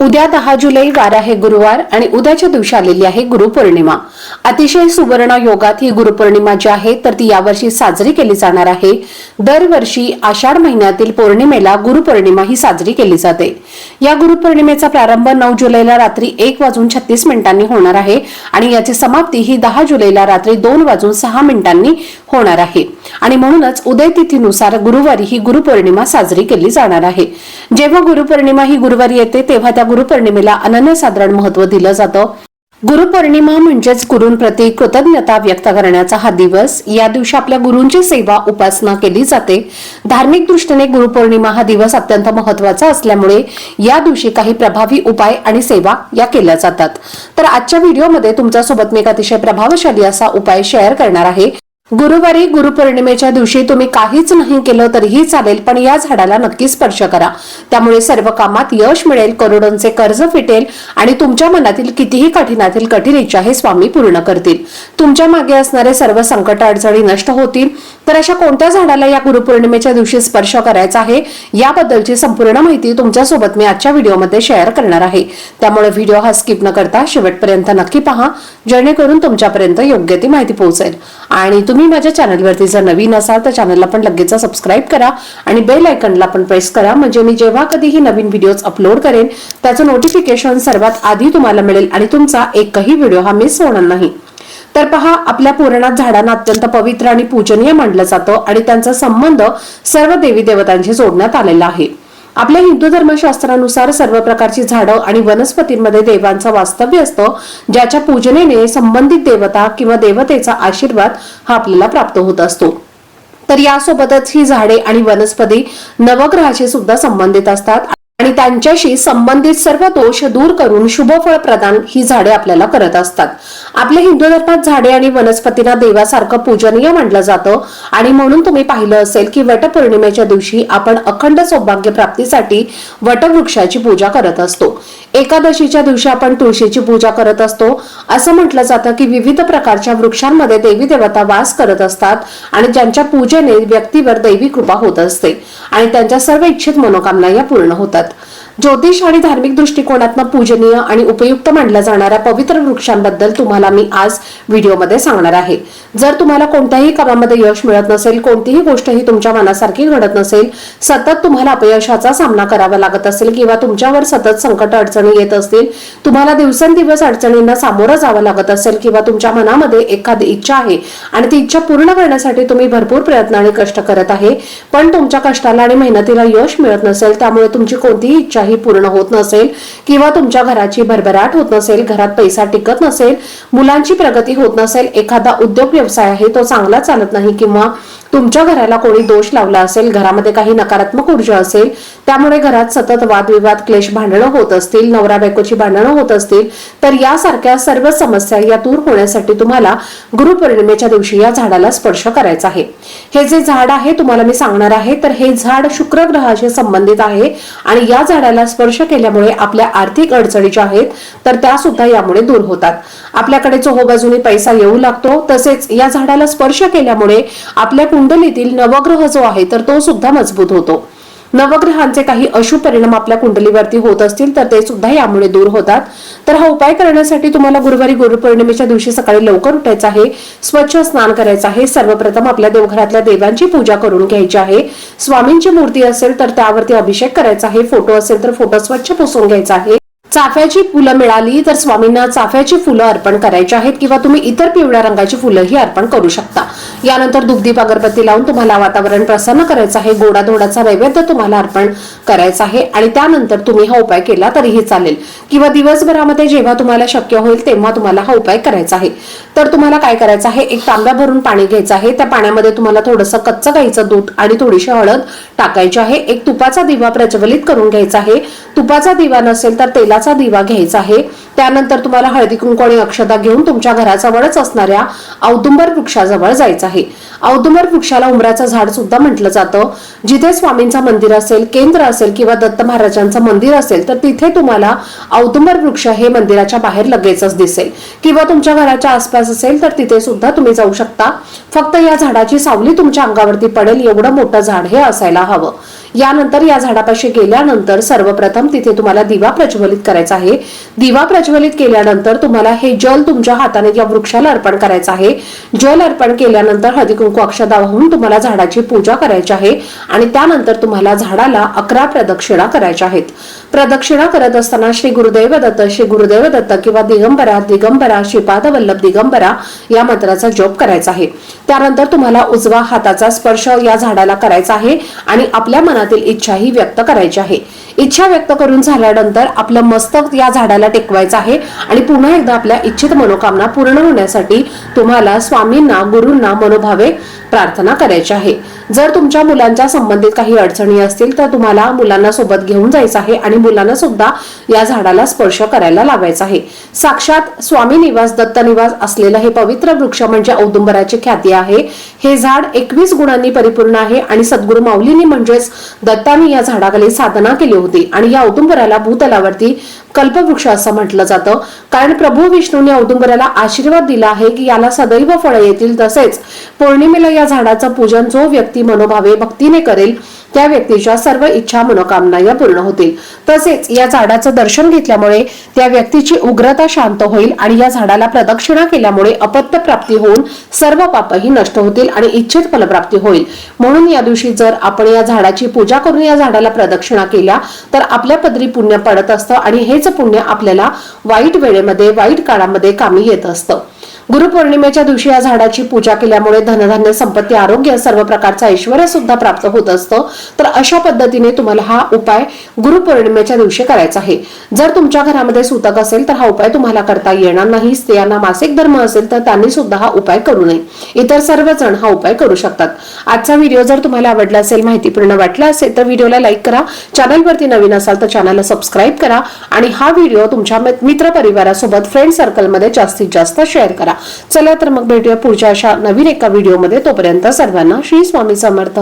उद्या दहा जुलै वार आहे गुरुवार आणि उद्याच्या दिवशी आलेली आहे गुरुपौर्णिमा. अतिशय सुवर्ण योगात ही गुरुपौर्णिमा जी आहे तर ती यावर्षी साजरी केली जाणार आहे. दरवर्षी आषाढ महिन्यातील पौर्णिमेला गुरुपौर्णिमा ही साजरी केली जाते. या गुरुपौर्णिमेचा प्रारंभ नऊ जुलैला रात्री एक वाजून छत्तीस मिनिटांनी होणार आहे आणि याची समाप्ती ही दहा जुलैला रात्री दोन वाजून सहा मिनिटांनी होणार आहे. आणि म्हणूनच उदय तिथीनुसार गुरुवारी ही गुरुपौर्णिमा साजरी केली जाणार आहे. जेव्हा गुरुपौर्णिमा ही गुरुवारी येते तेव्हा त्या गुरुपौर्णिमेला अनन्यसाधारण महत्त्व दिलं जातं. गुरुपौर्णिमा म्हणजेच गुरूंप्रती कृतज्ञता व्यक्त करण्याचा हा दिवस. या दिवशी आपल्या गुरूंची सेवा उपासना केली जाते. धार्मिक दृष्टीने गुरुपौर्णिमा हा दिवस अत्यंत महत्त्वाचा असल्यामुळे या दिवशी काही प्रभावी उपाय आणि सेवा या केल्या जातात. तर आजच्या व्हिडिओमध्ये तुमच्यासोबत मी एक अतिशय प्रभावशाली असा उपाय शेअर करणार आहे. गुरुवारी गुरुपौर्णिमेच्या दिवशी तुम्ही काहीच नाही केलं तरीही चालेल पण या झाडाला नक्की स्पर्श करा. त्यामुळे सर्व कामात यश मिळेल करोडोंचे कर्ज फिटेल आणि तुमच्या मनातील कितीही कठीणातील कठीण इच्छा हे स्वामी पूर्ण करतील. तुमच्या मागे असणारे सर्व संकट अडचणी नष्ट होतील. तर अशा कोणत्या झाडाला या गुरुपौर्णिमेच्या दिवशी स्पर्श करायचा आहे याबद्दलची संपूर्ण माहिती तुमच्यासोबत मी आजच्या व्हिडिओमध्ये शेअर करणार आहे. त्यामुळे व्हिडिओ हा स्किप न करता शेवटपर्यंत नक्की पहा जेणेकरून तुमच्यापर्यंत योग्य ती माहिती पोहोचेल. आणि तुम्ही माझ्या चॅनलवरती जर नवीन असाल तर चॅनलला पण लगेच सबस्क्राईब करा आणि बेल आयकनला पण प्रेस करा म्हणजे मी जेव्हा कधीही नवीन व्हिडिओज अपलोड करेन त्याचं नोटिफिकेशन सर्वात आधी तुम्हाला मिळेल आणि तुमचा एकही व्हिडिओ हा मिस होणार नाही. तर पहा आपल्या पुराणात झाडांना अत्यंत पवित्र आणि पूजनीय मानलं जातं आणि त्यांचा संबंध सर्व देवी देवतांशी जोडण्यात आलेला आहे. आपल्या हिंदू धर्मशास्त्रानुसार सर्व प्रकारची झाडं आणि वनस्पतींमध्ये देवांचं वास्तव्य असतं ज्याच्या पूजनेने संबंधित देवता किंवा देवतेचा आशीर्वाद हा आपल्याला प्राप्त होत असतो. तर यासोबतच ही झाडे आणि वनस्पती नवग्रहाशी सुद्धा संबंधित असतात आणि त्यांच्याशी संबंधित सर्व दोष दूर करून शुभफळ प्रदान ही झाडे आपल्याला करत असतात. आपल्या हिंदू धर्मात झाडे आणि वनस्पतींना देवासारखं पूजनीय मानलं जातं. आणि म्हणून तुम्ही पाहिलं असेल की वटपौर्णिमेच्या दिवशी आपण अखंड सौभाग्य प्राप्तीसाठी वटवृक्षाची पूजा करत असतो. एकादशीच्या दिवशी आपण तुळशीची पूजा करत असतो. असं म्हटलं जातं की विविध प्रकारच्या वृक्षांमध्ये देवी देवता वास करत असतात आणि ज्यांच्या पूजेने व्यक्तीवर दैवी कृपा होत असते आणि त्यांच्या सर्व इच्छित मनोकामना या पूर्ण होतात. ज्योतिष आणि धार्मिक दृष्टिकोनातनं पूजनीय आणि उपयुक्त मानल्या जाणाऱ्या पवित्र वृक्षांबद्दल तुम्हाला मी आज व्हिडिओमध्ये सांगणार आहे. जर तुम्हाला कोणत्याही कामामध्ये यश मिळत नसेल कोणतीही गोष्ट ही तुमच्या मनासारखी घडत नसेल सतत तुम्हाला अपयशाचा सामना करावा लागत असेल किंवा तुमच्यावर सतत संकट अडचणी येत असतील तुम्हाला दिवसेंदिवस अडचणींना सामोरं जावं लागत असेल किंवा तुमच्या मनामध्ये एखादी इच्छा आहे आणि ती इच्छा पूर्ण करण्यासाठी तुम्ही भरपूर प्रयत्न आणि कष्ट करत आहे पण तुमच्या कष्टाला आणि मेहनतीला यश मिळत नसेल त्यामुळे तुमची कोणतीही इच्छा काही पूर्ण होत नसेल किंवा तुमच्या घराची भरभराट होत नसेल घरात पैसा टिकत नसेल मुलांची प्रगती होत नसेल एखादा उद्योग व्यवसाय आहे तो चांगला चालत नाही किंवा तुमच्या घराला कोणी दोष लावला असेल घरामध्ये काही नकारात्मक ऊर्जा असेल त्यामुळे घरात सतत वादविवाद क्लेश भांडणं होत असतील नवरा बायकोची भांडणं होत असतील तर यासारख्या सर्व समस्या या दूर होण्यासाठी तुम्हाला गुरुपौर्णिमेच्या दिवशी या झाडाला स्पर्श करायचा आहे. हे जे झाड आहे तुम्हाला मी सांगणार आहे तर हे झाड शुक्र ग्रहाशी संबंधित आहे आणि या झाडाला स्पर्श केल्यामुळे आपल्या आर्थिक अडचणी ज्या आहेत तर त्या सुद्धा यामुळे दूर होतात. आपल्याकडे चोहोबाजूने पैसा येऊ लागतो तसेच या झाडाला स्पर्श केल्यामुळे आपल्या कुंडलीतील नवग्रह जो आहे तर तो सुद्धा मजबूत होतो. नवग्रहांचे काही अशुभ परिणाम आपल्या कुंडलीवरती होत असतील तर ते सुद्धा यामुळे दूर होतात. तर हा उपाय करण्यासाठी तुम्हाला गुरुवारी गुरुपौर्णिमेच्या दिवशी सकाळी लवकर उठायचं आहे. स्वच्छ स्नान करायचं आहे. सर्वप्रथम आपल्या देवघरातल्या देवांची पूजा करून घ्यायची आहे. स्वामींची मूर्ती असेल तर त्यावरती अभिषेक करायचा आहे. फोटो असेल तर फोटो स्वच्छ पुसून घ्यायचा आहे. चाफ्याची फुलं मिळाली तर स्वामींना चाफ्याची फुलं अर्पण करायची आहेत किंवा तुम्ही इतर पिवळ्या रंगाची फुलंही अर्पण करू शकता. यानंतर दुग्धीप अगरबत्ती लावून तुम्हाला वातावरण प्रसन्न करायचं आहे. गोडाधोडाचा नैवेद्य तुम्हाला अर्पण करायचा आहे आणि त्यानंतर तुम्ही हा उपाय केला तरीही चालेल. किंवा दिवसभरामध्ये जेव्हा तुम्हाला शक्य होईल तेव्हा तुम्हाला हा उपाय करायचा आहे. तर तुम्हाला काय करायचं आहे? एक तांब्या भरून पाणी घ्यायचं आहे. त्या पाण्यामध्ये तुम्हाला थोडंसं कच्चं गाईचं दूध आणि थोडीशी हळद टाकायची आहे. एक तुपाचा दिवा प्रज्वलित करून घ्यायचा आहे. तुपाचा दिवा नसेल तर तेलाचा दिवा घ्यायचा आहे. त्यानंतर तुम्हाला हळदी कुंकू आणि अक्षता घेऊन तुमच्या घराजवळच असणाऱ्या औदुंबर वृक्षाजवळ जायचं आहे. औदुंबर वृक्षाला उमराचं झाड सुद्धा म्हटलं जातं. जिथे स्वामींचं मंदिर असेल केंद्र असेल किंवा दत्त महाराजांचं मंदिर असेल तर तिथे तुम्हाला औदुंबर वृक्ष हे मंदिराच्या बाहेर लगेचच दिसेल. किंवा तुमच्या घराच्या आसपास असेल तर तिथे सुद्धा तुम्ही जाऊ शकता. फक्त या झाडाची सावली तुमच्या अंगावरती पडेल एवढं मोठं झाड हे असायला हवं. यानंतर या झाडापाशी गेल्यानंतर सर्वप्रथम तिथे तुम्हाला दिवा प्रज्वलित करायचा आहे. दिवा प्रज्वलित केल्यानंतर तुम्हाला हे जल तुमच्या हाताने या वृक्षाला अर्पण करायचं आहे. जल अर्पण केल्यानंतर हळदीकुंकू अक्षदा वाहून तुम्हाला झाडाची पूजा करायची आहे आणि त्यानंतर तुम्हाला झाडाला अकरा प्रदक्षिणा करायच्या आहेत. प्रदक्षिणा करत असताना श्री गुरुदेव दत्त श्री गुरुदेव दत्त किंवा दिगंबरा दिगंबरा श्रीपाद वल्लभ दिगंबरा या मंत्राचा जप करायचा आहे. त्यानंतर तुम्हाला उजवा हाताचा स्पर्श या झाडाला करायचा आहे आणि आपल्या मनातील इच्छाही व्यक्त करायची आहे. इच्छा व्यक्त करून झाल्यानंतर आपलं मस्तक या झाडाला टेकवायचं आहे आणि पुन्हा एकदा आपल्या इच्छित मनोकामना पूर्ण होण्यासाठी तुम्हाला स्वामींना गुरूंना मनोभावे प्रार्थना करायची आहे. जर तुमच्या मुलांच्या संबंधित काही अडचणी असतील तर तुम्हाला मुलांना सोबत घेऊन जायचं आहे आणि मुलांना सुद्धा या झाडाला स्पर्श करायला लावायचा आहे. साक्षात स्वामी निवास दत्त निवास असलेलं हे पवित्र वृक्ष म्हणजे औदुंबराची ख्याती आहे. हे झाड एकवीस गुणांनी परिपूर्ण आहे आणि सद्गुरु माऊलींनी म्हणजेच दत्ताने या झाडाखाली साधना केली होती. आणि या औदुंबराला भूतलावरती कल्पवृक्ष असं म्हटलं जातं. कारण प्रभू विष्णूने औदुंबराला आशीर्वाद दिला आहे की याला सदैव फळं येतील तसेच पौर्णिमेला या झाडाचं पूजन जो व्यक्ती मनोभावे भक्तीने करेल त्या व्यक्तीच्या सर्व इच्छा मनोकामना या पूर्ण होतील. तसेच या झाडाचं दर्शन घेतल्यामुळे त्या व्यक्तीची उग्रता शांत होईल आणि या झाडाला प्रदक्षिणा केल्यामुळे अपत्य प्राप्ती होऊन सर्व पापही नष्ट होतील आणि इच्छित फलप्राप्ती होईल. म्हणून या दिवशी जर आपण या झाडाची पूजा करून या झाडाला प्रदक्षिणा केल्या तर आपल्या पदरी पुण्य पडत असतं आणि हेच पुण्य आपल्याला वाईट वेळेमध्ये वाईट काळामध्ये कामी येत असतं. गुरुपौर्णिमेच्या दिवशी या झाडाची पूजा केल्यामुळे धनधान्य संपत्ती आरोग्य सर्व प्रकारचा ऐश्वर सुद्धा प्राप्त होत असतं. तर अशा पद्धतीने तुम्हाला हा उपाय गुरुपौर्णिमेच्या दिवशी करायचा आहे. जर तुमच्या घरामध्ये सुतक असेल तर हा उपाय तुम्हाला करता येणार नाही. स्त्रियांना मासिक धर्म असेल तर त्यांनी सुद्धा हा उपाय करू नये. इतर सर्वजण हा उपाय करू शकतात. आजचा व्हिडिओ जर तुम्हाला आवडला असेल माहितीपूर्ण वाटला असेल तर व्हिडिओला लाईक करा. चॅनलवरती नवीन असाल तर चॅनलला सबस्क्राईब करा. आणि हा व्हिडिओ तुमच्या मित्र परिवारासोबत फ्रेंड सर्कलमध्ये जास्तीत जास्त शेअर करा. चला तर मग भेटूया पुढच्या अशा नवीन एका व्हिडिओमध्ये तोपर्यंत सर्वांना श्री स्वामी समर्थ.